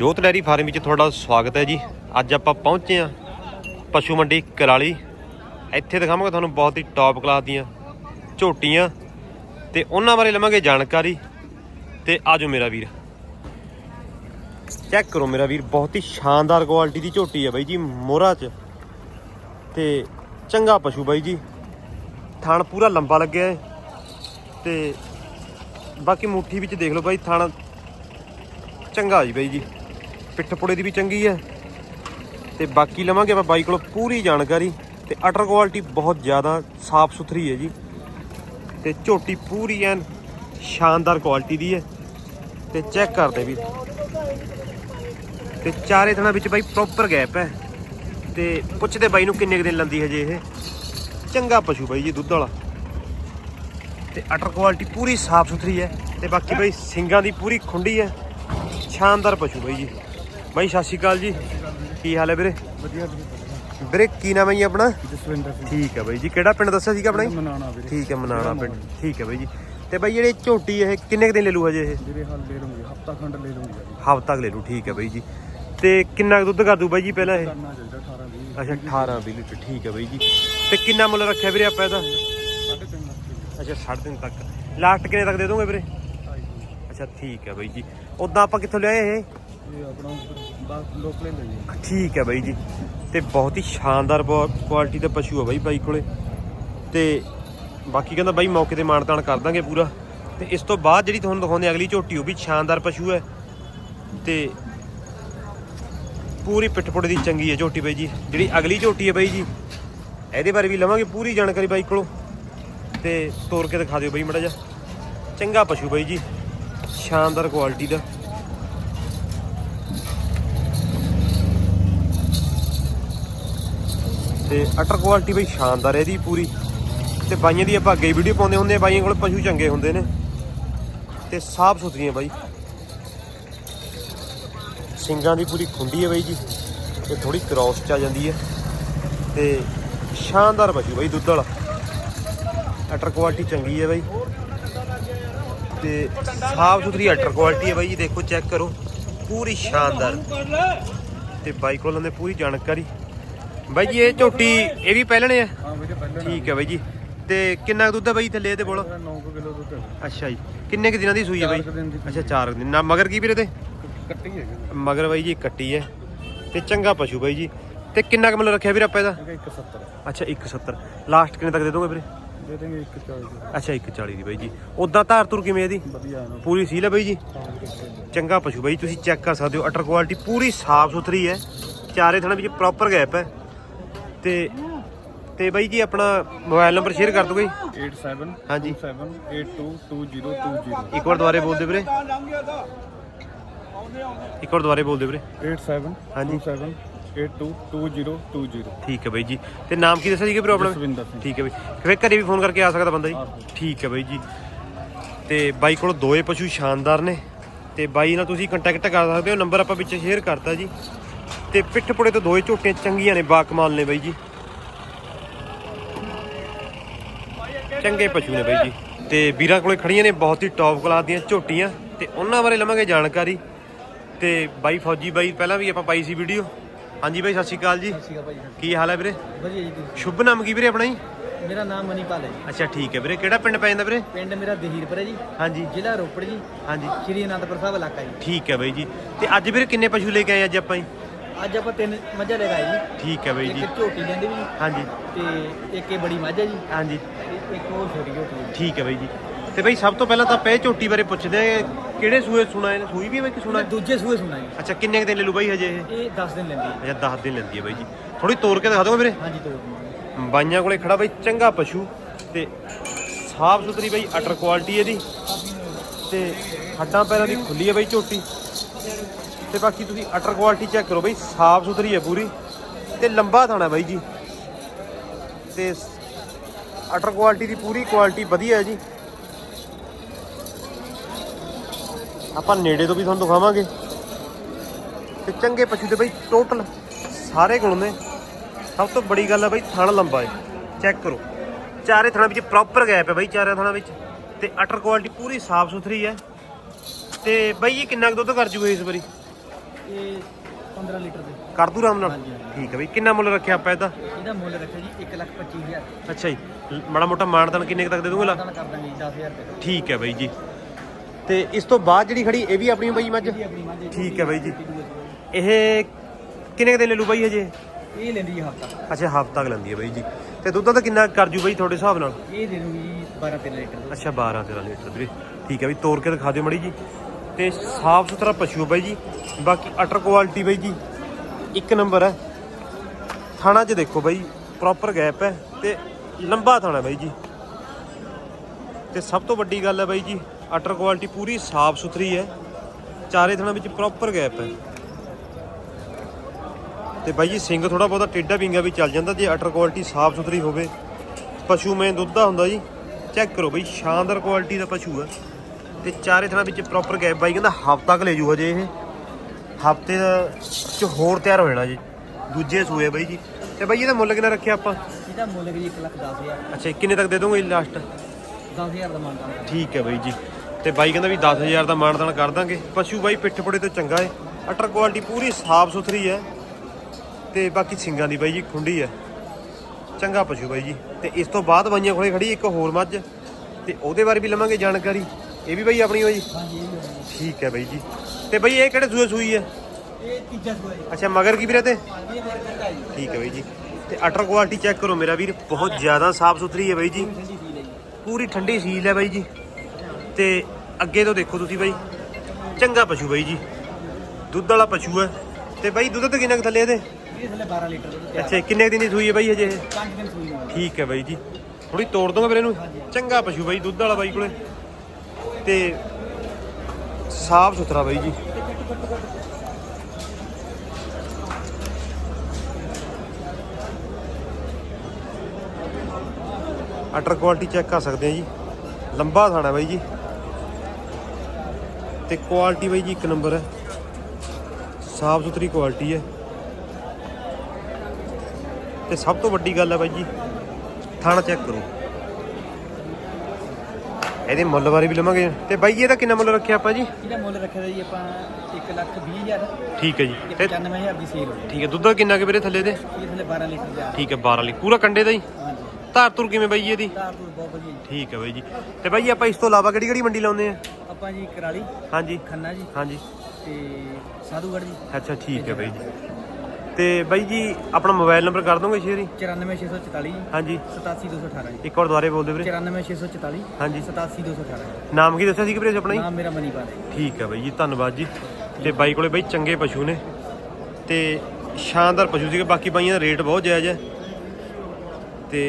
ਜੋਤ dairy farm ਵਿੱਚ ਤੁਹਾਡਾ ਸਵਾਗਤ ਹੈ ਜੀ। ਅੱਜ ਆਪਾਂ ਪਹੁੰਚੇ ਆ ਪਸ਼ੂ ਮੰਡੀ ਕਰਾਲੀ। ਇੱਥੇ ਦਿਖਾਵਾਂਗੇ ਤੁਹਾਨੂੰ ਬਹੁਤ ਹੀ ਟੌਪ ਕਲਾਸ ਦੀਆਂ ਝੋਟੀਆਂ ਤੇ ਉਹਨਾਂ ਬਾਰੇ ਲਵਾਂਗੇ ਜਾਣਕਾਰੀ। ਤੇ ਆਜੋ ਮੇਰਾ ਵੀਰ। ਚੈੱਕ ਕਰੋ ਮੇਰਾ ਵੀਰ, ਬਹੁਤ ਹੀ ਸ਼ਾਨਦਾਰ ਕੁਆਲਿਟੀ ਦੀ ਝੋਟੀ ਹੈ ਬਾਈ ਜੀ, ਮੋਹਰਾ 'ਚ। ਤੇ ਚੰਗਾ ਪਸ਼ੂ ਬਾਈ ਜੀ। ਥਣ ਪੂਰਾ ਲੰਬਾ ਲੱਗਿਆ ਹੈ। ਤੇ ਬਾਕੀ ਮੁੱਠੀ ਵਿੱਚ ਦੇਖ ਲਓ ਬਾਈ, ਥਣ ਚੰਗਾ ਜੀ ਬਾਈ ਜੀ। ਪਿੱਠ ਪੁੜੇ ਦੀ ਵੀ ਚੰਗੀ ਹੈ ਤੇ ਬਾਕੀ ਲਵਾਂਗੇ ਆਪਾਂ ਬਾਈ ਕੋਲੋਂ ਪੂਰੀ ਜਾਣਕਾਰੀ। ਤੇ ਅਟਰ ਕੁਆਲਿਟੀ ਬਹੁਤ ਜ਼ਿਆਦਾ ਸਾਫ਼ ਸੁਥਰੀ ਹੈ ਜੀ। ਤੇ ਝੋਟੀ ਪੂਰੀ ਐਨ ਸ਼ਾਨਦਾਰ ਕੁਆਲਿਟੀ ਦੀ ਹੈ। ਤੇ ਚੈੱਕ ਕਰਦੇ ਵੀ। ਤੇ ਚਾਰੇ ਥਣਾ ਵਿੱਚ ਬਾਈ ਪ੍ਰੋਪਰ ਗੈਪ ਹੈ। ਤੇ ਪੁੱਛਦੇ ਬਾਈ ਨੂੰ ਕਿੰਨੇ ਕੁ ਦਿਨ ਲੰਦੀ ਹਜੇ ਇਹ। ਚੰਗਾ ਪਸ਼ੂ ਬਾਈ ਜੀ ਦੁੱਧ ਵਾਲਾ। ਤੇ ਅਟਰ ਕੁਆਲਿਟੀ ਪੂਰੀ ਸਾਫ਼ ਸੁਥਰੀ ਹੈ। ਤੇ ਬਾਕੀ ਬਾਈ ਸਿੰਗਾਂ ਦੀ ਪੂਰੀ ਖੁੰਡੀ ਹੈ। ਸ਼ਾਨਦਾਰ ਪਸ਼ੂ ਬਾਈ ਜੀ। ਬਾਈ ਸਤਿ ਸ਼੍ਰੀ ਅਕਾਲ ਜੀ। ਕੀ ਹਾਲ ਹੈ ਵੀਰੇ? ਵਧੀਆ ਵੀਰੇ ਕੀ ਨਾਮ ਹੈ ਜੀ ਆਪਣਾ? ਜਸਵਿੰਦਰ ਸਿੰਘ। ਠੀਕ ਹੈ ਬਾਈ ਜੀ। ਕਿਹੜਾ ਪਿੰਡ ਦੱਸਿਆ ਸੀਗਾ ਆਪਣਾ ਮਨਾਣਾ ਵੀਰੇ। ਠੀਕ ਹੈ ਮਨਾਣਾ ਪਿੰਡ। ਠੀਕ ਹੈ ਬਾਈ ਜੀ। ਤੇ ਬਾਈ ਜਿਹੜੇ ਝੋਟੀ ਇਹ ਕਿੰਨੇ ਕੁ ਦਿਨ ਲੈ ਲੂ ਹਜੇ ਇਹ? ਵੀਰੇ ਹਾਲ ਲੈ ਲੂੰਗੇ ਹਫਤਾ ਖੰਡ ਲੈ ਲੂੰਗੇ ਹਫ਼ਤਾ ਲੈ ਲੂ ਠੀਕ ਹੈ ਬਾਈ ਜੀ। ਤੇ ਕਿੰਨਾ ਕੁ ਦੁੱਧ ਕਰ ਦੂ ਬਾਈ ਜੀ ਪਹਿਲਾਂ ਇਹ? ਕਰਨਾ ਚਾਹੀਦਾ 18 20 ਅੱਛਾ 18 20 ਲੀਟਰ ਠੀਕ ਹੈ ਬਾਈ ਜੀ। ਤੇ ਕਿੰਨਾ ਮੁੱਲ ਰੱਖਿਆ ਵੀਰੇ ਆਪਾਂ ਇਹਦਾ? ਸਾਢੇ ਤਿੰਨ ਲੱਖ ਦੀ ਅੱਛਾ 3.5 ਤੱਕ ਲਾਸਟ ਕਿੰਨੇ ਤੱਕ ਦੇ ਦੋਗੇ ਵੀਰੇ। ਅੱਛਾ ਠੀਕ ਹੈ ਬਾਈ ਜੀ। ਉਦਾਂ ਆਪਾਂ ਕਿੱਥੋਂ ਲਿਆਏ ਇਹ? ਇਹ ਆਪਣਾ ਬਸ ਲੋਕਲੇ ਲਈਏ ਠੀਕ ਹੈ ਬਾਈ ਜੀ। ਤੇ ਬਹੁਤ ਹੀ ਸ਼ਾਨਦਾਰ ਕੁਆਲਿਟੀ ਦਾ ਪਸ਼ੂ ਆ ਬਾਈ ਬਾਈ ਕੋਲੇ। ਤੇ ਬਾਕੀ ਕਹਿੰਦਾ ਬਾਈ ਮੌਕੇ ਤੇ ਮਾਨਤਾਨ ਕਰ ਦਾਂਗੇ ਪੂਰਾ। ਤੇ ਇਸ ਤੋਂ ਬਾਅਦ ਜਿਹੜੀ ਤੁਹਾਨੂੰ ਦਿਖਾਉਂਦੇ ਅਗਲੀ ਝੋਟੀ ਉਹ ਵੀ ਸ਼ਾਨਦਾਰ ਪਸ਼ੂ ਹੈ। ਤੇ ਪੂਰੀ ਪਿੱਠ-ਪੁੱਠ ਦੀ ਚੰਗੀ ਹੈ ਝੋਟੀ ਬਾਈ ਜੀ। ਜਿਹੜੀ ਅਗਲੀ ਝੋਟੀ ਹੈ ਬਾਈ ਜੀ, ਇਹਦੇ ਬਾਰੇ ਵੀ ਲਵਾਂਗੇ ਪੂਰੀ ਜਾਣਕਾਰੀ ਬਾਈ ਕੋਲੋਂ। ਤੇ ਤੋਰ ਕੇ ਦਿਖਾ ਦਿਓ ਬਾਈ ਮੜਾ ਜਾ ਚੰਗਾ ਪਸ਼ੂ ਬਾਈ ਜੀ। ਸ਼ਾਨਦਾਰ ਕੁਆਲਿਟੀ ਦਾ। ਤੇ ਅਟਰ ਕੁਆਲਿਟੀ ਬਈ ਸ਼ਾਨਦਾਰ ਹੈ ਇਹਦੀ ਪੂਰੀ। ਤੇ ਬਾਈਆਂ ਦੀ ਆਪਾਂ ਅੱਗੇ ਵੀਡੀਓ ਪਾਉਂਦੇ ਹੁੰਦੇ ਆ, ਬਾਈਆਂ ਕੋਲ ਪਸ਼ੂ ਚੰਗੇ ਹੁੰਦੇ ਨੇ। ਤੇ ਸਾਫ਼ ਸੁਥਰੀਆਂ ਬਾਈ। ਸਿੰਗਾਂ ਦੀ ਪੂਰੀ ਖੁੰਡੀ ਹੈ ਬਾਈ ਜੀ। ਤੇ ਥੋੜੀ ਕ੍ਰੋਸ ਚ ਆ ਜਾਂਦੀ ਹੈ। ਤੇ ਸ਼ਾਨਦਾਰ ਪਸ਼ੂ ਬਾਈ ਦੁੱਧ ਵਾਲਾ। ਅਟਰ ਕੁਆਲਿਟੀ ਚੰਗੀ ਹੈ ਬਾਈ। ਤੇ ਸਾਫ਼ ਸੁਥਰੀ ਅਟਰ ਕੁਆਲਿਟੀ ਹੈ ਬਾਈ ਜੀ, ਦੇਖੋ ਚੈੱਕ ਕਰੋ। ਪੂਰੀ ਸ਼ਾਨਦਾਰ। ਤੇ ਬਾਈ ਕੋਲ ਉਹਨੇ ਪੂਰੀ ਜਾਣਕਾਰੀ। ਬਾਈ ਜੀ ਇਹ ਝੋਟੀ ਇਹ ਵੀ ਪਹਿਲਣੇ ਆ? ਹਾਂ ਵੀਰੇ ਪਹਿਲਾਂ ਠੀਕ ਹੈ ਬਾਈ ਜੀ। ਤੇ ਕਿੰਨਾ ਕੁ ਦੁੱਧ ਹੈ ਬਾਈ ਥੱਲੇ ਇਹਦੇ ਕੋਲ? 9 ਕਿਲੋ ਦੁੱਧ ਹੈ। ਅੱਛਾ ਜੀ। ਕਿੰਨੇ ਕੁ ਦਿਨਾਂ ਦੀ ਸੂਈ ਹੈ ਬਾਈ? ਚਾਰ ਕੁ ਦਿਨ ਦੀ ਅੱਛਾ 4 ਦਿਨ। ਨਾ ਮਗਰ ਕੀ ਵੀਰੇ ਤੇ? ਕੱਟੀ ਹੈ ਜੀ ਮਗਰ ਬਾਈ ਜੀ ਕੱਟੀ ਹੈ। ਤੇ ਚੰਗਾ ਪਸ਼ੂ ਬਾਈ ਜੀ। ਤੇ ਕਿੰਨਾ ਕੁ ਮੁੱਲ ਰੱਖਿਆ ਵੀਰੇ ਆਪਾਂ ਇਹਦਾ? ਇਹ 170 ਅੱਛਾ 170 ਲਾਸਟ ਕਿੰਨੇ ਤੱਕ ਦੇ ਦੋਗੇ ਵੀਰੇ? ਦੇ ਦੇਂਗੇ 140 ਅੱਛਾ 140 ਦੀ ਬਾਈ ਜੀ। ਉਦਾਂ ਧਾਰ ਤੁਰ ਕਿਵੇਂ ਇਹਦੀ? ਵਧੀਆ ਨਾ। ਪੂਰੀ ਸੀਲ ਹੈ ਬਾਈ ਜੀ? ਚੰਗਾ ਪਸ਼ੂ ਬਾਈ ਤੁਸੀਂ ਚੈੱਕ ਕਰ ਸਕਦੇ ਹੋ। ਅਟਰ ਕੁਆਲਿਟੀ ਪੂਰੀ ਸਾਫ਼ ਸੁਥਰੀ ਹੈ। ਚਾਰੇ ਥਣਾ ਵਿੱਚ ਪ੍ਰੋਪਰ ਗੈਪ ਹੈ। ਤੇ ਤੇ ਬਾਈ ਜੀ ਆਪਣਾ ਮੋਬਾਈਲ ਨੰਬਰ ਸ਼ੇਅਰ ਕਰ ਦੋਗੇ 87 ਹਾਂਜੀ। 722020 ਇੱਕ ਵਾਰ ਦੁਬਾਰੇ ਬੋਲ ਦਿਓ ਵੀਰੇ। ਇੱਕ ਵਾਰ ਦੁਬਾਰੇ ਬੋਲ ਦਿਓ ਵੀਰੇ 87 ਹਾਂਜੀ। 822020 ਠੀਕ ਹੈ ਬਾਈ ਜੀ। ਤੇ ਨਾਮ ਕੀ ਦੱਸਿਆ ਆਪਣਾ ਜਸਵਿੰਦਰ ਸਿੰਘ। ਠੀਕ ਹੈ ਬਾਈ। ਫਿਰ ਘਰੇ ਵੀ ਫੋਨ ਕਰਕੇ ਆ ਸਕਦਾ ਬੰਦਾ ਜੀ। ਠੀਕ ਹੈ ਬਾਈ ਜੀ। ਤੇ ਬਾਈ ਕੋਲ ਦੋਏ ਪਸ਼ੂ ਸ਼ਾਨਦਾਰ ਨੇ। ਤੇ ਬਾਈ ਨਾਲ ਤੁਸੀਂ ਕੰਟੈਕਟ ਕਰ ਸਕਦੇ ਹੋ। ਨੰਬਰ ਆਪਾਂ ਵਿੱਚ ਸ਼ੇਅਰ ਕਰਤਾ ਜੀ। ਤੇ ਪਿੱਠ ਪੁੜੇ ਤੋਂ ਦੋਏ ਝੋਟੀਆਂ ਚੰਗੀਆਂ ਨੇ ਬਾ ਕਮਾਲ ਨੇ ਬਾਈ ਜੀ। ਚੰਗੇ ਪਸ਼ੂ ਨੇ ਬਾਈ ਜੀ। ਤੇ ਵੀਰਾਂ ਕੋਲੇ ਖੜੀਆਂ ਨੇ ਬਹੁਤ ਹੀ ਟੌਪ ਕਲਾਸ ਦੀਆਂ ਝੋਟੀਆਂ ਤੇ ਉਹਨਾਂ ਬਾਰੇ ਲਵਾਂਗੇ ਜਾਣਕਾਰੀ। ਤੇ ਬਾਈ ਫੌਜੀ ਬਾਈ ਪਹਿਲਾਂ ਵੀ ਆਪਾਂ ਪਾਈ ਸੀ ਵੀਡੀਓ ਹਾਂਜੀ ਬਾਈ ਸਤਿ ਸ਼੍ਰੀ ਅਕਾਲ ਜੀ। ਭਾਈ ਕੀ ਹਾਲ ਹੈ ਵੀਰੇ? ਵਧੀਆ ਜੀ ਤੁਸੀਂ। ਸ਼ੁਭ ਨਾਮ ਕੀ ਵੀਰੇ ਆਪਣਾ ਜੀ? ਮੇਰਾ ਨਾਮ ਮਨੀਪਾਲ ਹੈ ਅੱਛਾ ਠੀਕ ਹੈ ਵੀਰੇ। ਕਿਹੜਾ ਪਿੰਡ ਪੈ ਜਾਂਦਾ ਵੀਰੇ? ਪਿੰਡ ਮੇਰਾ ਦਹੀਰਪੁਰ ਹੈ ਜੀ। ਹਾਂਜੀ। ਜ਼ਿਲ੍ਹਾ ਰੋਪੜ ਜੀ। ਹਾਂਜੀ। ਸ਼੍ਰੀ ਅਨੰਦਪੁਰ ਸਾਹਿਬ ਇਲਾਕਾ ਜੀ। ਠੀਕ ਹੈ ਬਾਈ ਜੀ। ਤੇ ਅੱਜ ਵੀਰੇ ਕਿੰਨੇ ਪਸ਼ੂ ਲੈ ਕੇ ਆਏ ਅੱਜ ਆਪਾਂ ਜੀ? ਅੱਜ ਆਪਾਂ ਤਿੰਨ ਮੱਝਾਂ ਲੈ ਆਏ ਜੀ। ਠੀਕ ਹੈ ਬਾਈ ਜੀ। ਇੱਕ ਝੋਟੀ ਲੈਂਦੇ ਵੀ ਹਾਂਜੀ। ਤੇ ਇੱਕ ਇਹ ਬੜੀ ਮੱਝ ਹੈ ਜੀ। ਹਾਂਜੀ। ਇੱਕ ਉਹ ਛੋਟੀ ਝੋਟੀ ਹੈ ਠੀਕ ਹੈ ਬਾਈ ਜੀ। ਤੇ ਬਾਈ ਸਭ ਤੋਂ ਪਹਿਲਾਂ ਤਾਂ ਪੈ ਝੋਟੀ ਬਾਰੇ ਪੁੱਛਦੇ ਆ ਕਿਹੜੇ ਸੂਏ ਸੁਣਾ ਇਹਨੇ? ਸੂਈ ਵੀ ਹੈ ਬਾਈ ਕਿ ਸੁਣਾ? ਦੂਜੇ ਸੂਏ ਸੁਣਾ ਜੀ। ਅੱਛਾ ਕਿੰਨੇ ਕੁ ਦਿਨ ਲੈ ਲੂ ਬਾਈ ਹਜੇ ਇਹ? ਇਹ 10 ਦਿਨ ਲੈਂਦੀ ਹੈ। ਅੱਛਾ 10 ਦਿਨ ਲੈਂਦੀ ਹੈ ਬਾਈ ਜੀ। ਥੋੜੀ ਤੋੜ ਕੇ ਦਿਖਾ ਦੋਗੇ ਵੀਰੇ। ਹਾਂਜੀ ਤੋੜ ਬਾਈਆਂ ਕੋਲੇ ਖੜਾ ਬਾਈ ਚੰਗਾ ਪਸ਼ੂ ਤੇ ਸਾਫ਼ ਸੁਥਰੀ ਬਾਈ ਅਟਰ ਕੁਆਲਿਟੀ ਇਹਦੀ। ਤੇ ਹੱਡਾਂ ਪੈਰਾਂ ਦੀ ਖੁੱਲੀ ਹੈ ਬਾਈ ਝੋਟੀ। ਤੇ ਬਾਕੀ ਤੁਸੀਂ ਅਟਰ ਕੁਆਲਿਟੀ ਚੈੱਕ ਕਰੋ ਬਈ, ਸਾਫ਼ ਸੁਥਰੀ ਹੈ ਪੂਰੀ ਤੇ ਲੰਬਾ ਥਾਣਾ ਬਾਈ ਜੀ। ਤੇ ਅਟਰ ਕੁਆਲਿਟੀ ਦੀ ਪੂਰੀ ਕੁਆਲਿਟੀ ਵਧੀਆ ਹੈ ਜੀ। ਆਪਾਂ ਨੇੜੇ ਤੋਂ ਵੀ ਤੁਹਾਨੂੰ ਦਿਖਾਵਾਂਗੇ। ਤੇ ਚੰਗੇ ਪਸ਼ੂ ਦੇ ਬਾਈ ਟੋਟਲ ਸਾਰੇ ਗੁਣ ਨੇ। ਸਭ ਤੋਂ ਬੜੀ ਗੱਲ ਹੈ ਬਾਈ, ਥਣ ਲੰਬਾ ਹੈ। ਚੈੱਕ ਕਰੋ। ਚਾਰੇ ਥਣਾਂ ਵਿੱਚ ਪ੍ਰੋਪਰ ਗੈਪ ਹੈ ਬਾਈ, ਚਾਰੇ ਥਣਾਂ ਵਿੱਚ। ਤੇ ਅਟਰ ਕੁਆਲਿਟੀ ਪੂਰੀ ਸਾਫ਼ ਸੁਥਰੀ ਹੈ। ਤੇ ਬਾਈ ਇਹ ਕਿੰਨਾ ਕੁ ਦੁੱਧ ਕਰ ਜੂਗਾ ਇਸ ਵਾਰੀ? ਇਹ 15 ਲੀਟਰ ਦੇ। ਕਰ ਦੂ ਆਰਾਮ ਨਾਲ? ਹਾਂਜੀ, ਹਾਂਜੀ। ਠੀਕ ਹੈ ਬਈ। ਕਿੰਨਾ ਮੁੱਲ ਰੱਖਿਆ ਆਪਾਂ ਇਹਦਾ? ਇਹਦਾ ਮੁੱਲ ਰੱਖਿਆ ਜੀ 1 ਲੱਖ 25000 ਅੱਛਾ ਜੀ। ਲ- ਮਾੜਾ ਮੋਟਾ ਮਾਨਦਾਨ ਕਿੰਨੇ ਕੁ ਤੱਕ ਦੇ ਦੂੰਗਾ ਲਾ? ਕਰ ਦਾਂਗੇ ਜੀ 10000 ਰੁਪਏ ਠੀਕ ਹੈ ਬਾਈ ਜੀ। ਤੇ ਇਸ ਤੋਂ ਬਾਅਦ ਜਿਹੜੀ ਖੜੀ ਇਹ ਵੀ ਆਪਣੀ ਬਾਈ ਮੱਝ? ਜੀ ਆਪਣੀ ਮਾਂ ਠੀਕ ਹੈ ਬਾਈ ਜੀ। ਇਹ ਕਿੰਨੇ ਕੁ ਦਿਨ ਲੈ ਲੂ ਬਾਈ ਹਜੇ ਇਹ ਲੈਂਦੀ ਜੀ ਹਫਤਾ। ਅੱਛਾ ਹਫ਼ਤਾ ਤੱਕ ਲੈਂਦੀ ਹੈ ਬਾਈ ਜੀ। ਤੇ ਦੁੱਧ ਦਾ ਕਿੰਨਾ ਕਰ ਜੂ ਬਾਈ ਤੁਹਾਡੇ ਹਿਸਾਬ ਨਾਲ? ਇਹ ਦੇ ਦੂੰਗੀ ਜੀ 12 13 ਲੀਟਰ। ਦਾ ਅੱਛਾ 12 13 ਲੀਟਰ ਵੀਰੇ। ਠੀਕ ਹੈ ਵੀ ਤੋੜ ਕੇ ਦਿਖਾ ਦਿਓ ਮੜੀ ਜੀ। ਤੇ ਸਾਫ਼ ਸੁਥਰਾ ਪਸ਼ੂ ਬਾਈ ਜੀ। ਬਾਕੀ ਅਟਰ ਕੁਆਲਿਟੀ ਬਾਈ ਜੀ, ਇੱਕ ਨੰਬਰ ਹੈ। ਥਾਣਾ 'ਚ ਦੇਖੋ ਬਾਈ ਪ੍ਰੋਪਰ ਗੈਪ ਹੈ ਤੇ ਲੰਬਾ ਥਾਣਾ ਬਾਈ ਜੀ। ਤੇ ਸਭ ਤੋਂ ਵੱਡੀ ਗੱਲ ਹੈ ਬਾਈ ਜੀ, ਅਟਰ ਕੁਆਲਿਟੀ ਪੂਰੀ ਸਾਫ਼ ਸੁਥਰੀ ਹੈ। ਚਾਰੇ ਥਾਣਾ ਵਿੱਚ ਪ੍ਰੋਪਰ ਗੈਪ ਹੈ। ਤੇ ਬਾਈ ਜੀ, ਸਿੰਘ ਥੋੜਾ ਬਹੁਤਾ ਟੇਢਾ ਵਿੰਗਾ ਵੀ ਚੱਲ ਜਾਂਦਾ, ਜੇ ਅਟਰ ਕੁਆਲਿਟੀ ਸਾਫ਼ ਸੁਥਰੀ ਹੋਵੇ। ਪਸ਼ੂ ਮੈਂ ਦੁੱਧ ਦਾ ਹੁੰਦਾ ਜੀ। ਚੈੱਕ ਕਰੋ ਬਈ, ਸ਼ਾਨਦਾਰ ਕੁਆਲਿਟੀ ਦਾ ਪਸ਼ੂ ਹੈ। ਤੇ ਚਾਰੇ ਥਣਾ ਵਿੱਚ ਪ੍ਰੋਪਰ ਗੈਪ ਬਾਈ ਕਹਿੰਦਾ ਹਫ਼ਤਾ ਤੱਕ ਲੈ ਜੂ ਹਜੇ ਇਹ। ਹਫ਼ਤੇ ਚ ਹੋਰ ਤਿਆਰ ਹੋ ਜਾਣਾ ਜੀ। ਦੂਜੇ ਸੂਏ ਬਾਈ ਜੀ। ਤੇ ਬਾਈ ਇਹਦਾ ਮੁੱਲ ਕਿੰਨਾ ਰੱਖਿਆ ਆਪਾਂ? ਇਹਦਾ ਮੁੱਲ ਜੀ 1 ਲੱਖ 10000 ਅੱਛਾ ਕਿੰਨੇ ਤੱਕ ਦੇ ਦੋਗੇ ਲਾਸਟ 10000 ਦਾ ਮਾਨਤਾ ਠੀਕ ਹੈ ਬਾਈ ਜੀ। ਤੇ ਬਾਈ ਕਹਿੰਦਾ ਵੀ 10000 ਦਾ ਮਾਨਦਾਨ ਕਰ ਦਾਂਗੇ। ਪਸ਼ੂ ਬਾਈ ਪਿੱਠ ਪੁੜੇ ਤੋਂ ਚੰਗਾ ਹੈ। ਅਟਰ ਕੁਆਲਿਟੀ ਪੂਰੀ ਸਾਫ਼ ਸੁਥਰੀ ਹੈ। ਤੇ ਬਾਕੀ ਸਿੰਗਾਂ ਦੀ ਬਾਈ ਜੀ ਖੁੰਡੀ ਹੈ। ਚੰਗਾ ਪਸ਼ੂ ਬਾਈ ਜੀ। ਤੇ ਇਸ ਤੋਂ ਬਾਅਦ ਬਾਈਆਂ ਕੋਲੇ ਖੜੀ ਇੱਕ ਹੋਰ ਮੱਝ। ਤੇ ਉਹਦੇ ਬਾਰੇ ਵੀ ਲਵਾਂਗੇ ਜਾਣਕਾਰੀ। ਇਹ ਵੀ ਬਾਈ ਆਪਣੀ ਹੋਈ ਜੀ? ਹਾਂਜੀ ਇਹ ਠੀਕ ਹੈ ਬਾਈ ਜੀ। ਤੇ ਬਾਈ ਇਹ ਕਿਹੜੇ ਸੂਏ ਸੂਈ ਹੈ? ਜੀ। ਇਹ ਤੀਜਾ ਸੂਆ ਜੀ ਅੱਛਾ ਮਗਰ ਕੀ ਵੀਰੇ ਤੇ? ਹਾਂਜੀ ਇਹ ਮੇਰੇ ਕੋਲ ਹੈ ਜੀ ਠੀਕ ਹੈ ਬਾਈ ਜੀ। ਤੇ ਅਟਰ ਕੁਆਲਿਟੀ ਚੈੱਕ ਕਰੋ ਮੇਰਾ ਵੀਰ ਬਹੁਤ ਜ਼ਿਆਦਾ ਸਾਫ਼ ਸੁਥਰੀ ਹੈ ਬਾਈ ਜੀ। ਠੰਡੀ ਸੀਲ ਹੈ ਜੀ। ਪੂਰੀ ਠੰਡੀ ਸੀਲ ਹੈ ਬਾਈ ਜੀ। ਤੇ ਅੱਗੇ ਤੋਂ ਦੇਖੋ ਤੁਸੀਂ ਬਾਈ। ਚੰਗਾ ਪਸ਼ੂ ਬਾਈ ਜੀ। ਦੁੱਧ ਵਾਲਾ ਪਸ਼ੂ ਹੈ। ਤੇ ਬਾਈ ਦੁੱਧ ਤੇ ਕਿੰਨਾ ਕੁ ਥੱਲੇ ਇਹਦੇ? ਇਹ ਥੱਲੇ 12 ਲੀਟਰ ਦੁੱਧ ਤਿਆਰ ਅੱਛਾ ਕਿੰਨੇ ਕੁ ਦਿਨ ਦੀ ਸੂਈ ਹੈ ਬਾਈ ਹਜੇ ਇਹ? 5 ਦਿਨ ਸੂਈ ਹੋਣੀ ਠੀਕ ਹੈ ਬਾਈ ਜੀ। ਥੋੜੀ ਤੋੜ ਦੋਗੇ ਫਿਰ ਇਹਨੂੰ। ਚੰਗਾ ਪਸ਼ੂ ਬਾਈ ਦੁੱਧ ਵਾਲਾ ਬਾਈ ਕੋਲੇ। ਤੇ ਸਾਫ਼ ਸੁਥਰਾ ਬਾਈ ਜੀ। ਅਟਰ ਕੁਆਲਿਟੀ ਚੈੱਕ ਕਰ ਸਕਦੇ ਆ ਜੀ। ਲੰਬਾ ਥਾਣਾ ਬਾਈ ਜੀ। ਤੇ ਕੁਆਲਿਟੀ ਬਾਈ ਜੀ ਇੱਕ ਨੰਬਰ ਹੈ। ਸਾਫ਼ ਸੁਥਰੀ ਕੁਆਲਿਟੀ ਹੈ। ਤੇ ਸਭ ਤੋਂ ਵੱਡੀ ਗੱਲ ਹੈ ਬਾਈ ਜੀ, ਥਾਣਾ ਚੈੱਕ ਕਰੋ। ਇਹਦੇ ਮੁੱਲ ਬਾਰੇ ਵੀ ਲਵਾਂਗੇ। ਤੇ ਬਾਈ ਜੀ ਇਹਦਾ ਕਿੰਨਾ ਮੁੱਲ ਰੱਖਿਆ ਆਪਾਂ ਜੀ? ਇਹਦਾ ਮੁੱਲ ਰੱਖਿਆ ਜੀ ਆਪਾਂ 1 ਲੱਖ 20000 ਠੀਕ ਹੈ ਜੀ। ਤੇ ਤੇ 95000 ਦੀ ਸੇਲ ਠੀਕ ਹੈ ਦੁੱਧ ਦਾ ਕਿੰਨਾ ਕਿ ਵੀਰੇ ਥੱਲੇ ਦੇ? ਇਹ ਥੱਲੇ 12 ਲੀਟਰ ਦਾ ਠੀਕ ਹੈ 12 ਲਈ ਪੂਰਾ ਕੰਡੇ ਦਾ ਜੀ? ਹਾਂਜੀ। ਧਾਰ ਤੁਰ ਕਿਵੇਂ ਬਾਈ ਜੀ ਇਹਦੀ? ਤਾਰ ਤੂਰ ਬਹੁਤ ਵਧੀਆ ਜੀ। ਠੀਕ ਹੈ ਬਾਈ ਜੀ। ਤੇ ਬਾਈ ਜੀ ਆਪਾਂ ਇਸ ਤੋਂ ਇਲਾਵਾ ਕਿਹੜੀ ਕਿਹੜੀ ਮੰਡੀ ਲਾਉਂਦੇ ਆ? ਆਪਾਂ ਜੀ ਕਰਾਲੀ ਹਾਂਜੀ। ਖੰਨਾ ਜੀ। ਹਾਂਜੀ। ਤੇ ਸਾਧੂਗੜ੍ਹ ਜੀ। ਅੱਛਾ ਠੀਕ ਹੈ ਬਾਈ ਜੀ। ਤੇ ਬਾਈ ਜੀ ਆਪਣਾ ਮੋਬਾਈਲ ਨੰਬਰ ਕਰ ਦੋਗੇ ਸ਼ੇਅਰ ਜੀ 94644 ਹਾਂਜੀ। 87218 ਜੀ। ਇੱਕ ਵਾਰ ਦੁਬਾਰੇ ਬੋਲ ਦਿਓ ਵੀਰੇ 94644 ਹਾਂਜੀ। 87218 ਨਾਮ ਕੀ ਦੱਸਿਆ ਸੀ ਕਿ ਵੀਰੇ ਆਪਣਾ ਜੀ? ਨਾਮ ਮੇਰਾ ਮਨੀਪਾਲ ਹੈ। ਠੀਕ ਹੈ ਬਾਈ ਜੀ ਧੰਨਵਾਦ ਜੀ। ਤੇ ਬਾਈ ਕੋਲੇ ਬਾਈ ਚੰਗੇ ਪਸ਼ੂ ਨੇ। ਤੇ ਸ਼ਾਨਦਾਰ ਪਸ਼ੂ ਸੀਗੇ ਬਾਕੀ ਬਾਈਆਂ ਦਾ ਰੇਟ ਬਹੁਤ ਜਾਇਜ਼ ਹੈ। ਤੇ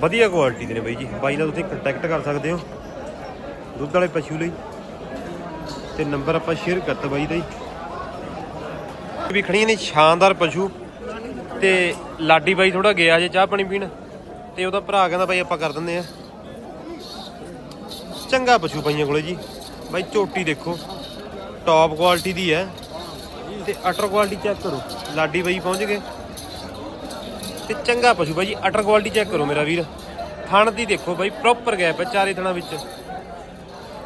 ਵਧੀਆ ਕੁਆਲਿਟੀ ਦੇ ਨੇ ਬਾਈ ਜੀ। ਬਾਈ ਨਾਲ ਤੁਸੀਂ ਕੰਟੈਕਟ ਕਰ ਸਕਦੇ ਹੋ। ਦੁੱਧ ਵਾਲੇ ਪਸ਼ੂ ਲਈ। ਤੇ ਨੰਬਰ ਆਪਾਂ ਸ਼ੇਅਰ ਕਰਤਾ ਬਾਈ ਦਾ ਜੀ। ਵੀ ਖੜੀਆਂ ਨੇ, ਸ਼ਾਨਦਾਰ ਪਸ਼ੂ ਤੇ ਲਾਡੀ ਬਾਈ ਥੋੜਾ ਗਿਆ ਜੇ ਚਾਹ ਪਾਣੀ ਪੀਣ ਤੇ ਉਹਦਾ ਭਰਾ ਕਹਿੰਦਾ ਬਾਈ ਆਪਾਂ ਕਰ ਦਿੰਦੇ ਆ ਚੰਗਾ ਪਸ਼ੂ ਪਾਈਆਂ ਕੋਲੇ ਜੀ। ਬਾਈ ਝੋਟੀ ਦੇਖੋ ਟੌਪ ਕੁਆਲਿਟੀ ਦੀ ਹੈ ਤੇ ਅਟਰ ਕੁਆਲਿਟੀ ਚੈੱਕ ਕਰੋ। ਲਾਡੀ ਬਾਈ ਪਹੁੰਚ ਗਏ। ਤੇ ਚੰਗਾ ਪਸ਼ੂ ਬਾਈ ਜੀ ਅਟਰ ਕੁਆਲਿਟੀ ਚੈੱਕ ਕਰੋ ਮੇਰਾ ਵੀਰ। ਥਣ ਦੀ ਦੇਖੋ ਬਾਈ ਪ੍ਰੋਪਰ ਗੈਪ ਹੈ ਚਾਰੇ ਥਣਾ ਵਿੱਚ।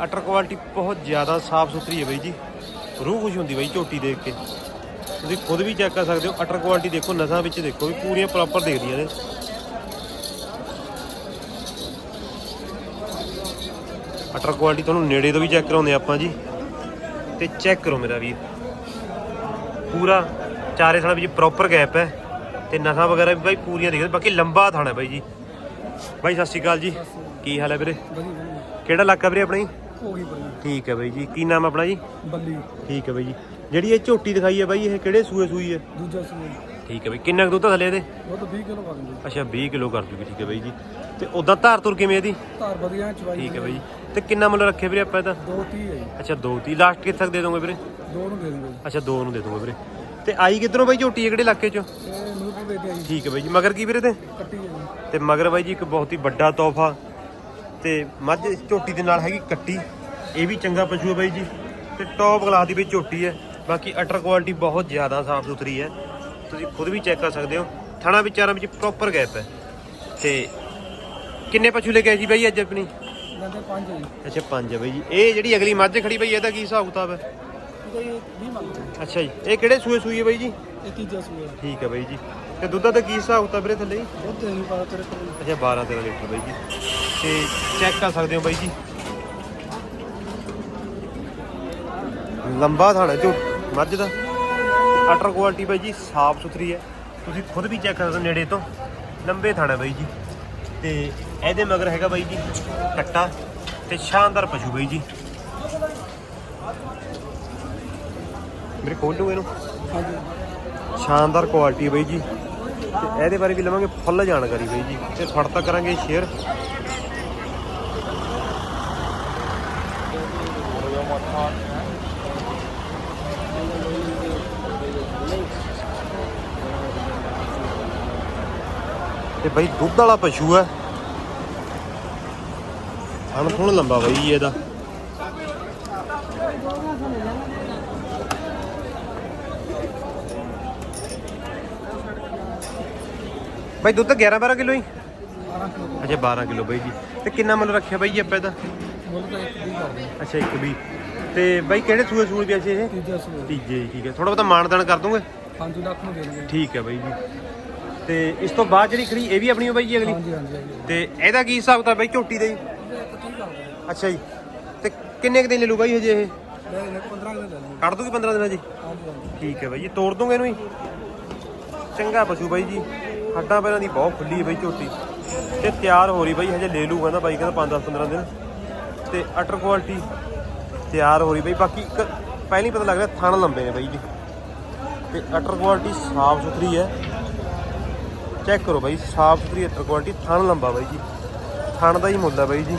ਅਟਰ ਕੁਆਲਿਟੀ ਬਹੁਤ ਜ਼ਿਆਦਾ ਸਾਫ਼ ਸੁਥਰੀ ਹੈ ਬਾਈ ਜੀ। ਰੂਹ ਖੁਸ਼ ਹੁੰਦੀ ਬਾਈ ਝੋਟੀ ਦੇਖ ਕੇ। ਤੁਸੀਂ ਖੁਦ ਵੀ ਚੈੱਕ ਕਰ ਸਕਦੇ ਹੋ ਅਟਰ ਕੁਆਲਿਟੀ ਦੇਖੋ ਨਸਾਂ ਵਿੱਚ ਦੇਖੋ ਵੀ ਪੂਰੀਆਂ ਪ੍ਰੋਪਰ ਦਿਖਦੀਆਂ ਨੇ। ਅਟਰ ਕੁਆਲਿਟੀ ਤੁਹਾਨੂੰ ਨੇੜੇ ਤੋਂ ਵੀ ਚੈੱਕ ਕਰਾਉਂਦੇ ਆਪਾਂ ਜੀ। ਤੇ ਚੈੱਕ ਕਰੋ ਮੇਰਾ ਵੀਰ। ਪੂਰਾ ਚਾਰੇ ਥਾਂ ਵਿੱਚ ਪ੍ਰੋਪਰ ਗੈਪ ਹੈ। ਤੇ ਨਸਾਂ ਵਗੈਰਾ ਵੀ ਬਾਈ ਪੂਰੀਆਂ ਦਿਖਦੇ ਬਾਕੀ ਲੰਬਾ ਥਾਣਾ ਬਾਈ ਜੀ। ਬਾਈ ਸਤਿ ਸ਼੍ਰੀ ਅਕਾਲ ਜੀ। ਕੀ ਹਾਲ ਹੈ ਵੀਰੇ? ਕਿਹੜਾ ਇਲਾਕਾ ਵੀਰੇ ਆਪਣਾ ਜੀ? ਹੋ ਗਈ ਬੜੀ ਠੀਕ ਹੈ ਬਾਈ ਜੀ। ਕੀ ਨਾਮ ਆਪਣਾ ਜੀ? ਬੱਲੀ। ਠੀਕ ਹੈ ਬਾਈ ਜੀ। ਜਿਹੜੀ ਇਹ ਝੋਟੀ ਦਿਖਾਈ ਹੈ ਬਾਈ ਇਹ ਕਿਹੜੇ ਸੂਏ ਸੂਈ ਹੈ? ਦੂਜਾ ਸੂਆ ਠੀਕ ਹੈ ਬਾਈ ਕਿੰਨਾ ਕੁ ਦੁੱਧ ਆ ਥੱਲੇ ਇਹਦੇ? ਉਹ ਤਾਂ 20 ਕਿਲੋ ਪਾ ਦਿੰਦੇ ਅੱਛਾ 20 ਕਿਲੋ ਕਰ ਜੂਗੀ ਠੀਕ ਹੈ ਬਾਈ ਜੀ। ਤੇ ਉਦਾਂ ਧਾਰ ਤੁਰ ਕਿਵੇਂ ਇਹਦੀ? ਧਾਰ ਵਧੀਆ ਚਵਾਈ ਠੀਕ ਹੈ ਬਾਈ ਜੀ। ਤੇ ਕਿੰਨਾ ਮੁੱਲ ਰੱਖੇ ਵੀਰੇ ਆਪਾਂ ਇਹਦਾ? 230 ਹੈ ਜੀ। ਅੱਛਾ 2 ਤੀ ਲਾਸਟ ਕਿੱਥੇ ਤੱਕ ਦੇ ਦੋਗੇ ਵੀਰੇ? ਦੋ ਨੂੰ ਦੇ ਦਿੰਦੇ ਅੱਛਾ 2 ਨੂੰ ਦੇ ਦੋਗੇ ਵੀਰੇ। ਤੇ ਆਈ ਕਿੱਧਰੋਂ ਬਾਈ ਝੋਟੀ ਹੈ ਕਿਹੜੇ ਇਲਾਕੇ ਚੋਂ? ਤੇ ਨੂਰਪੁਰ ਦੇ ਦਿਆ ਜੀ। ਠੀਕ ਹੈ ਬਾਈ ਜੀ ਮਗਰ ਕੀ ਵੀਰੇ ਤੇ? ਕੱਟੀ ਹੈ ਜੀ। ਤੇ ਮਗਰ ਬਾਈ ਜੀ ਇੱਕ ਬਹੁਤ ਹੀ ਵੱਡਾ ਤੋਹਫਾ। ਤੇ ਮੱਝ ਝੋਟੀ ਦੇ ਨਾਲ ਹੈਗੀ ਕੱਟੀ। ਇਹ ਵੀ ਚੰਗਾ ਪਸ਼ੂ ਹੈ ਬਾਈ ਜੀ। ਤੇ ਟੌਪ ਕਲਾਸ ਦੀ ਵੀ ਝੋਟੀ ਹੈ। ਬਾਕੀ ਅਟਰ ਕੁਆਲਿਟੀ ਬਹੁਤ ਜ਼ਿਆਦਾ ਸਾਫ਼ ਸੁਥਰੀ ਹੈ। ਤੁਸੀਂ ਖੁਦ ਵੀ ਚੈੱਕ ਕਰ ਸਕਦੇ ਹੋ। ਥਣਾ ਵਿਚਾਰਾਂ ਵਿੱਚ ਪ੍ਰੋਪਰ ਗੈਪ ਹੈ। ਤੇ ਕਿੰਨੇ ਪਸ਼ੂ ਲੈ ਕੇ ਆਏ ਜੀ ਬਾਈ ਅੱਜ ਆਪਣੀ? ਲੈਂਦੇ ਪੰਜ ਜੀ। ਅੱਛਾ ਪੰਜ ਹੈ ਬਾਈ ਜੀ। ਇਹ ਜਿਹੜੀ ਅਗਲੀ ਮੱਝ ਖੜੀ ਬਾਈ ਇਹਦਾ ਕੀ ਹਿਸਾਬ ਕਿਤਾਬ ਹੈ? ਕੋਈ 20 ਮੰਗਦੇ ਅੱਛਾ ਜੀ। ਇਹ ਕਿਹੜੇ ਸੂਏ ਸੂਈ ਹੈ ਬਾਈ ਜੀ? ਇਹ ਤੀਜਾ ਸੂਆ ਠੀਕ ਹੈ ਬਾਈ ਜੀ। ਤੇ ਦੁੱਧ ਦਾ ਕੀ ਹਿਸਾਬ ਹੁੰਦਾ ਵੀਰੇ ਥੱਲੇ ਜੀ? ਦੁੱਧ ਨਹੀਂ ਪਾ ਤੇਰੇ ਕੋਲ। ਅੱਛਾ 12 13 ਲੀਟਰ ਬਾਈ ਜੀ। ਤੇ ਚੈੱਕ ਕਰ ਸਕਦੇ ਹੋ ਬਾਈ ਜੀ। ਲੰਬਾ ਥਾਣਾ ਜੋ ਮੱਝ ਦਾ। ਅਟਰ ਕੁਆਲਿਟੀ ਬਾਈ ਜੀ ਸਾਫ਼ ਸੁਥਰੀ ਹੈ। ਤੁਸੀਂ ਖੁਦ ਵੀ ਚੈੱਕ ਕਰ ਸਕਦੇ ਨੇੜੇ ਤੋਂ। ਲੰਬੇ ਥਾਣਾ ਬਾਈ ਜੀ। ਤੇ ਇਹਦੇ ਮਗਰ ਹੈਗਾ ਬਾਈ ਜੀ ਕੱਟਾ ਤੇ ਸ਼ਾਨਦਾਰ ਪਸ਼ੂ ਬਾਈ ਜੀ। ਮੇਰੇ ਖੋਲ ਲਓ ਇਹਨੂੰ। ਸ਼ਾਨਦਾਰ ਕੁਆਲਿਟੀ ਹੈ ਬਾਈ ਜੀ। ਤੇ ਇਹਦੇ ਬਾਰੇ ਵੀ ਲਵਾਂਗੇ ਫੁੱਲ ਜਾਣਕਾਰੀ ਬਾਈ ਜੀ। ਤੇ ਤੁਹਾਡੇ ਤੱਕ ਕਰਾਂਗੇ ਸ਼ੇਅਰ ਤੇ ਬਾਈ ਦੁੱਧ ਵਾਲਾ ਪਸ਼ੂ ਹੈ। ਹਣ ਥੋੜਾ ਲੰਬਾ ਬਾਈ ਇਹਦਾ। ਬਾਈ ਦੁੱਧ 11 12 ਕਿਲੋ ਹੀ? 12 ਕਿਲੋ ਅੱਛਾ 12 ਕਿਲੋ ਬਾਈ ਜੀ। ਤੇ ਕਿੰਨਾ ਮੁੱਲ ਰੱਖਿਆ ਬਾਈ ਜੀ ਆਪਾਂ ਇਹਦਾ? ਮੁੱਲ ਤਾਂ ਇੱਕ ਵੀ ਕਰਦੇ ਅੱਛਾ ਇੱਕ ਵੀ ਤੇ ਬਾਈ ਕਿਹੜੇ ਸੂਏ ਸੂਏ ਵੀ ਅੱਛੇ ਇਹ? ਤੀਜਾ ਸੂਆ। ਤੀਜੇ ਠੀਕ ਹੈ। ਥੋੜਾ ਬਹੁਤਾ ਮਾਨਦਾਨ ਕਰ ਦੂੰਗੇ? 5 ਲੱਖ ਨੂੰ ਦੇ ਦੇਣਗੇ ਠੀਕ ਹੈ ਬਾਈ ਜੀ। ਤੇ ਇਸ ਤੋਂ ਬਾਅਦ ਜਿਹੜੀ ਖੜੀ ਇਹ ਵੀ ਆਪਣੀ ਓ ਬਾਈ ਜੀ ਅਗਲੀ? ਹਾਂਜੀ ਹਾਂਜੀ ਹਾਂਜੀ। ਤੇ ਇਹਦਾ ਕੀ ਹਿਸਾਬ ਤਾਂ ਬਾਈ ਝੋਟੀ ਦਾ ਜੀ ਅੱਛਾ ਜੀ। ਤੇ ਕਿੰਨੇ ਕੁ ਦਿਨ ਲੈ ਲੂ ਬਾਈ ਹਜੇ ਇਹ? ਲੈ ਲੈ 15 ਕਿਲੋ ਲੈ ਲਓ ਕੱਢ ਦੂਗੀ 15 ਦਿਨਾਂ ਜੀ? ਹਾਂਜੀ ਹਾਂਜੀ ਠੀਕ ਹੈ ਬਾਈ ਜੀ ਤੋੜ ਦੂੰਗੇ ਇਹਨੂੰ ਹੀ। ਚੰਗਾ ਪਸ਼ੂ ਬਾਈ ਜੀ। ਹੱਡਾਂ ਪੈਰਾਂ ਦੀ ਬਹੁਤ ਖੁੱਲੀ ਹੈ ਬਾਈ ਝੋਟੀ। ਤੇ ਤਿਆਰ ਹੋ ਰਹੀ ਬਾਈ ਹਜੇ ਲੈ ਲੂ ਕਹਿੰਦਾ ਬਾਈ ਕਹਿੰਦਾ 5 10 15 ਦਿਨ। ਤੇ ਅਟਰ ਕੁਆਲਿਟੀ ਤਿਆਰ ਹੋ ਰਹੀ ਬਾਈ। ਬਾਕੀ ਇੱਕ ਪਹਿਲਾਂ ਹੀ ਪਤਾ ਲੱਗ ਰਿਹਾ ਥਣ ਲੰਬੇ ਨੇ ਬਾਈ ਜੀ। ਤੇ ਅਟਰ ਕੁਆਲਿਟੀ ਸਾਫ਼ ਸੁਥਰੀ ਹੈ। ਚੈੱਕ ਕਰੋ ਬਾਈ, ਸਾਫ਼ ਸੁਥਰੀ ਅਟਰ ਕੁਆਲਿਟੀ ਥਣ ਲੰਬਾ ਬਾਈ ਜੀ। ਥਣ ਦਾ ਹੀ ਮੁੱਲ ਹੈ ਬਾਈ ਜੀ।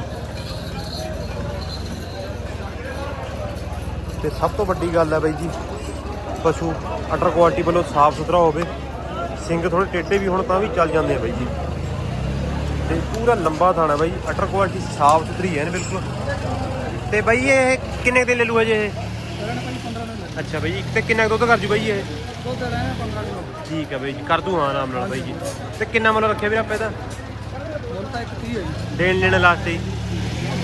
ਤੇ ਸਭ ਤੋਂ ਵੱਡੀ ਗੱਲ ਹੈ ਬਾਈ ਜੀ, ਪਸ਼ੂ ਅਟਰ ਕੁਆਲਿਟੀ ਵੱਲੋਂ ਸਾਫ਼ ਸੁਥਰਾ ਹੋਵੇ ਸਿੰਗ ਥੋੜੇ ਟੇਢੇ ਵੀ ਹੁਣ ਤਾਂ ਵੀ ਚੱਲ ਜਾਂਦੇ ਆ ਬਾਈ ਜੀ। ਤੇ ਪੂਰਾ ਲੰਬਾ ਥਾਣਾ ਬਾਈ ਅਟਰ ਕੁਆਲਿਟੀ ਸਾਫ਼ ਸੁਥਰੀ ਹੈ ਨਾ ਬਿਲਕੁਲ। ਤੇ ਬਾਈ ਇਹ ਕਿੰਨੇ ਦੇ ਲੈ ਲੂ ਜੇ ਇਹ? ਅੱਛਾ ਬਾਈ ਜੀ ਤੇ ਕਿੰਨਾ ਕੁ ਦੁੱਧ ਕਰ ਜੂ ਬਾਈ ਇਹ? ਦੁੱਧ ਰਹਿਣਾ 15 ਠੀਕ ਹੈ ਬਾਈ ਜੀ ਕਰ ਦੂ ਹਾਂ ਆਰਾਮ ਨਾਲ ਬਾਈ ਜੀ। ਤੇ ਕਿੰਨਾ ਮੁੱਲ ਰੱਖਿਆ ਵੀਰ ਆਪਾਂ ਇਹਦਾ? ਮੁੱਲ ਤਾਂ ਇੱਕ 30 ਹੈ ਜੀ। ਦੇਣ ਲੈਣ ਲਾਸਟ ਹੀ ਇੱਕ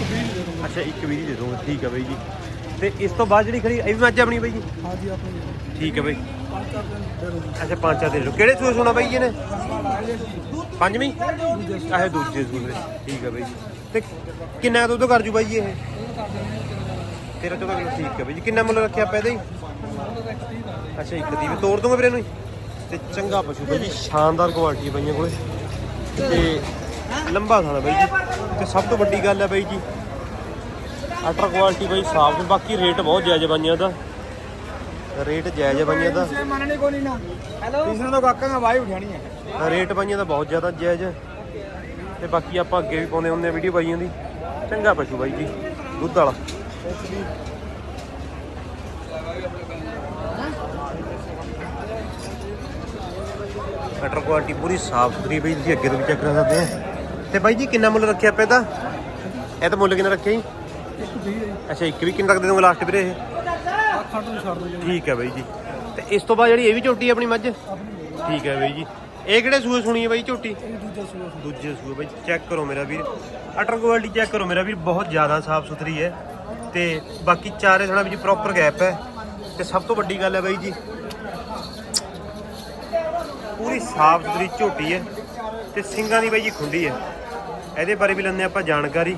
20 ਦੇ ਦੂੰਗਾ ਅੱਛਾ ਇੱਕ ਵੀ ਦੇ ਦੋਗੇ ਠੀਕ ਹੈ ਬਾਈ ਜੀ। ਤੇ ਇਸ ਤੋਂ ਬਾਅਦ ਜਿਹੜੀ ਖੜੀ ਇਹ ਵੀ ਮੱਝ ਆਪਣੀ ਬਾਈ ਜੀ? ਹਾਂਜੀ ਆਪਣੀ ਠੀਕ ਹੈ ਬਾਈ। ਦੇ ਅੱਛਾ ਪੰਜ ਚਾਰ ਦੇ ਲਓ ਕਿਹੜੇ ਸੂਏ ਸੁਣਾ ਬਾਈ ਜੀ ਨੇ ਪੰਜਵੀਂ। ਆਹ ਦੂਜੇ ਸੂਏ ਠੀਕ ਹੈ ਬਾਈ ਜੀ। ਤੇ ਕਿੰਨਾ ਦੁੱਧ ਕਰ ਜੂ ਬਾਈ ਜੀ ਇਹ? ਇਹ ਕਰ ਦਿੰਦੇ 13 14 ਕਿਲੋ ਠੀਕ ਹੈ ਬਾਈ ਜੀ। ਕਿੰਨਾ ਮੁੱਲ ਰੱਖਿਆ ਆਪਾਂ ਇਹਦਾ ਹੀ ਮੁੱਲ ਤਾਂ ਇੱਕ 30 ਕਰਦੇ ਅੱਛਾ ਇੱਕ ਦੀ ਵੀ ਤੋੜ ਦੂੰਗੇ ਵੀਰੇ ਇਹਨੂੰ ਹੀ? ਤੇ ਚੰਗਾ ਪਸ਼ੂ ਬਾਈ ਜੀ ਸ਼ਾਨਦਾਰ ਕੁਆਲਿਟੀ ਬਾਈਆਂ ਕੋਲੇ। ਤੇ ਲੰਬਾ ਥਾਣਾ ਬਾਈ ਜੀ। ਤੇ ਸਭ ਤੋਂ ਵੱਡੀ ਗੱਲ ਹੈ ਬਾਈ ਜੀ ਅਟਰ ਕੁਆਲਿਟੀ ਬਾਈ ਸਾਫ਼ ਬਾਕੀ ਰੇਟ ਬਹੁਤ ਜਾਇਜ਼ ਬਾਈਆਂ ਦਾ। ਰੇਟ ਜਾਇਜ਼ ਬਾਈਆਂ ਦਾ। ਮੰਨਣੀ ਕੋਈ ਨਾ। ਹੈਲੋ ਤੀਸਰੇ ਤੋਂ ਕਾਕਾਂ ਦਾ ਵਾਈ ਉਠਾਣੀ ਹੈ। ਰੇਟ ਬਾਈਆਂ ਦਾ ਬਹੁਤ ਜ਼ਿਆਦਾ ਜਾਇਜ਼ ਹੈ ਤੇ ਬਾਕੀ ਆਪਾਂ ਅੱਗੇ ਵੀ ਪਾਉਂਦੇ ਹੁੰਦੇ ਆ ਵੀਡੀਓ ਬਾਈਆਂ ਦੀ। ਚੰਗਾ ਪਸ਼ੂ ਬਾਈ ਜੀ ਦੁੱਧ ਵਾਲਾ। ਕਟਰ ਕੁਆਲਿਟੀ ਪੂਰੀ ਸਾਫ਼ ਸੁਥਰੀ ਬਈ, ਤੁਸੀਂ ਅੱਗੇ ਤੋਂ ਵੀ ਚੈੱਕ ਕਰ ਸਕਦੇ ਆ। ਤੇ ਬਾਈ ਜੀ, ਕਿੰਨਾ ਮੁੱਲ ਰੱਖਿਆ ਆਪਾਂ ਇਹਦਾ? ਇਹ ਤਾਂ ਮੁੱਲ ਕਿੰਨਾ ਰੱਖਿਆ ਜੀ? ਅੱਛਾ, ਇੱਕ ਵੀ ਕਿੰਨਾ ਤੱਕ ਦੇ ਦੋਗੇ ਲਾਸਟ ਵੀਰੇ ਇਹ? ਠੀਕ ਹੈ ਬਾਈ ਜੀ। ਤੇ ਇਸ ਤੋਂ ਬਾਅਦ ਜਿਹੜੀ ਇਹ ਵੀ ਝੋਟੀ ਆਪਣੀ ਮੱਝ? ਠੀਕ ਹੈ ਬਾਈ ਜੀ। ਇਹ ਕਿਹੜੇ ਸੂਏ ਸੁਣੀ ਹੈ ਬਾਈ ਝੋਟੀ? ਇਹ ਦੂਜਾ ਸੂਆ ਦੂਜੇ ਸੂਏ ਬਾਈ ਚੈੱਕ ਕਰੋ ਮੇਰਾ ਵੀਰ। ਅਟਰ ਕੁਆਲਿਟੀ ਚੈੱਕ ਕਰੋ ਮੇਰਾ ਵੀਰ, ਬਹੁਤ ਜ਼ਿਆਦਾ ਸਾਫ਼ ਸੁਥਰੀ ਹੈ। ਤੇ ਬਾਕੀ ਚਾਰੇ ਥਣਾ ਵਿੱਚ ਪ੍ਰੋਪਰ ਗੈਪ ਹੈ। ਤੇ ਸਭ ਤੋਂ ਵੱਡੀ ਗੱਲ ਹੈ ਬਾਈ ਜੀ ਪੂਰੀ ਸਾਫ਼ ਸੁਥਰੀ ਝੋਟੀ ਹੈ ਤੇ ਸਿੰਗਾਂ ਦੀ ਬਾਈ ਜੀ ਖੁੰਡੀ ਹੈ। ਇਹਦੇ ਬਾਰੇ ਵੀ ਲੈਂਦੇ ਆਪਾਂ ਜਾਣਕਾਰੀ।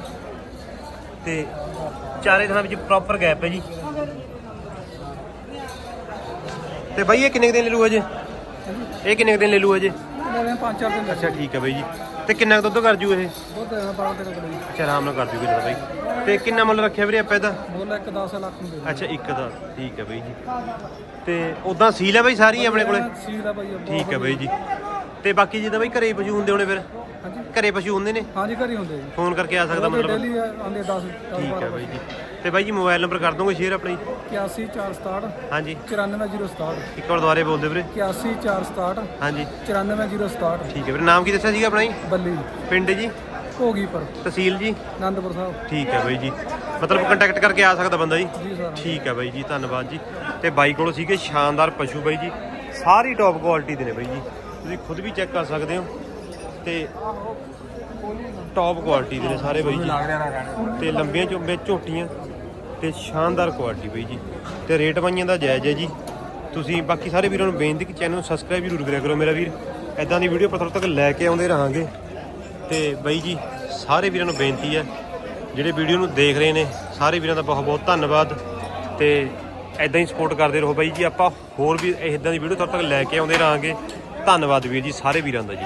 ਤੇ ਚਾਰੇ ਥਾਂ ਵਿੱਚ ਪ੍ਰੋਪਰ ਗੈਪ ਹੈ ਜੀ। ਤੇ ਬਾਈ ਇਹ ਕਿੰਨੇ ਕੁ ਦਿਨ ਲੈ ਲੂ ਹਜੇ? ਇਹ ਕਿੰਨੇ ਕੁ ਦਿਨ ਲੈ ਲੂ ਹਜੇ? ਪੰਜ ਚਾਰ ਦਿਨ ਅੱਛਾ ਠੀਕ ਹੈ ਬਾਈ ਜੀ। ਤੇ ਕਿੰਨਾ ਕੁ ਦੁੱਧ ਕਰ ਜੂ ਇਹ? ਦੁੱਧ ਦੇਣਾ 12 13 ਕਿਲੋ। ਜੀ ਅੱਛਾ ਆਰਾਮ ਨਾਲ ਕਰ ਜੂਗੇ ਜਰਾ ਬਾਈ। ਤੇ ਕਿੰਨਾ ਮੁੱਲ ਰੱਖਿਆ ਵੀਰੇ ਆਪਾਂ ਇਹਦਾ? ਮੁੱਲ ਇੱਕ 10 ਲੱਖ ਨੂੰ ਦੇ ਅੱਛਾ ਇੱਕ ਦਾ ਠੀਕ ਹੈ ਬਾਈ ਜੀ। ਤੇ ਉਦਾਂ ਸੀਲ ਹੈ ਬਾਈ ਸਾਰੀ ਆਪਣੇ ਕੋਲੇ? ਸੀਲ ਭਾਈ ਬਹੁਤ ਠੀਕ ਹੈ ਬਾਈ ਜੀ। ਤੇ ਬਾਕੀ ਜਿੱਦਾਂ ਬਾਈ ਘਰੇ ਪਸ਼ੂ ਹੁੰਦੇ ਹੋਣੇ ਫਿਰ? ਘਰੇ ਪਸ਼ੂ ਹੁੰਦੇ ਨੇ? ਹਾਂਜੀ ਘਰ ਹੁੰਦੇ ਜੀ। ਫੋਨ ਕਰਕੇ ਆ ਸਕਦਾ ਮਤਲਬ। ਡੇਲੀ ਆਉਂਦੇ 10 ਠੀਕ ਹੈ ਬਾਈ ਜੀ। ਤੇ ਬਾਈ ਜੀ ਮੋਬਾਈਲ ਨੰਬਰ ਕਰ ਦੋਗੇ ਸ਼ੇਅਰ ਆਪਣੀ 81467 ਹਾਂਜੀ। 94067 ਇੱਕ ਵਾਰ ਦੁਬਾਰੇ ਬੋਲ ਦਿਓ ਵੀਰੇ 81467 ਹਾਂਜੀ। 94067 ਠੀਕ ਹੈ ਵੀਰੇ। ਨਾਮ ਕੀ ਦੱਸਿਆ ਸੀਗਾ ਆਪਣਾ ਜੀ? ਬੱਲੀ। ਪਿੰਡ ਜੀ? ਪਰ ਤਹਿਸੀਲ ਜੀ? ਆਨੰਦਪੁਰ ਸਾਹਿਬ। ਠੀਕ ਹੈ ਬਾਈ ਜੀ। ਮਤਲਬ ਕੰਟੈਕਟ ਕਰਕੇ ਆ ਸਕਦਾ ਬੰਦਾ ਜੀ? ਠੀਕ ਹੈ ਬਾਈ ਜੀ ਧੰਨਵਾਦ ਜੀ। ਤੇ ਬਾਈ ਕੋਲ ਸੀਗੇ ਸ਼ਾਨਦਾਰ ਪਸ਼ੂ ਬਾਈ ਜੀ। ਸਾਰੀ ਟੌਪ ਕੁਆਲਿਟੀ ਦੇ ਨੇ ਬਾਈ ਜੀ। ਤੁਸੀਂ ਖੁਦ ਵੀ ਚੈੱਕ ਕਰ ਸਕਦੇ ਹੋ। ਤੇ ਟੌਪ ਕੁਆਲਿਟੀ ਦੇ ਨੇ ਸਾਰੇ ਬਾਈ ਜੀ। ਤੇ ਲੰਬੀਆਂ ਚੁੰਬੇ ਝੋਟੀਆਂ ਤੇ ਸ਼ਾਨਦਾਰ ਕੁਆਲਿਟੀ ਬਾਈ ਜੀ। ਤੇ ਰੇਟ ਬਾਈਆਂ ਦਾ ਜਾਇਜ਼ ਹੈ ਜੀ। ਤੁਸੀਂ ਬਾਕੀ ਸਾਰੇ ਵੀਰਾਂ ਨੂੰ ਬੇਨਤੀ ਕਿ ਚੈਨਲ ਨੂੰ ਸਬਸਕ੍ਰਾਈਬ ਜ਼ਰੂਰ ਕਰਿਆ ਕਰੋ ਮੇਰਾ ਵੀਰ। ਐਦਾਂ ਦੀ ਵੀਡੀਓ ਪਤਰ ਤੱਕ ਲੈ ਕੇ ਆਉਂਦੇ ਰਹਾਂਗੇ। ਤੇ ਬਾਈ ਜੀ, ਸਾਰੇ ਵੀਰਾਂ ਨੂੰ ਬੇਨਤੀ ਹੈ, ਜਿਹੜੇ ਵੀਡੀਓ ਨੂੰ ਦੇਖ ਰਹੇ ਨੇ, ਸਾਰੇ ਵੀਰਾਂ ਦਾ ਬਹੁਤ ਬਹੁਤ ਧੰਨਵਾਦ। ਤੇ ਐਦਾਂ ਹੀ ਸਪੋਰਟ ਕਰਦੇ ਰਹੋ ਬਾਈ ਜੀ। ਆਪਾਂ ਹੋਰ ਵੀ ਇਦਾਂ ਦੀ ਵੀਡੀਓ ਤੁਹਾਡੇ ਤੱਕ ਲੈ ਕੇ ਆਉਂਦੇ ਰਹਾਂਗੇ। ਧੰਨਵਾਦ ਵੀਰ ਜੀ, ਸਾਰੇ ਵੀਰਾਂ ਦਾ ਜੀ।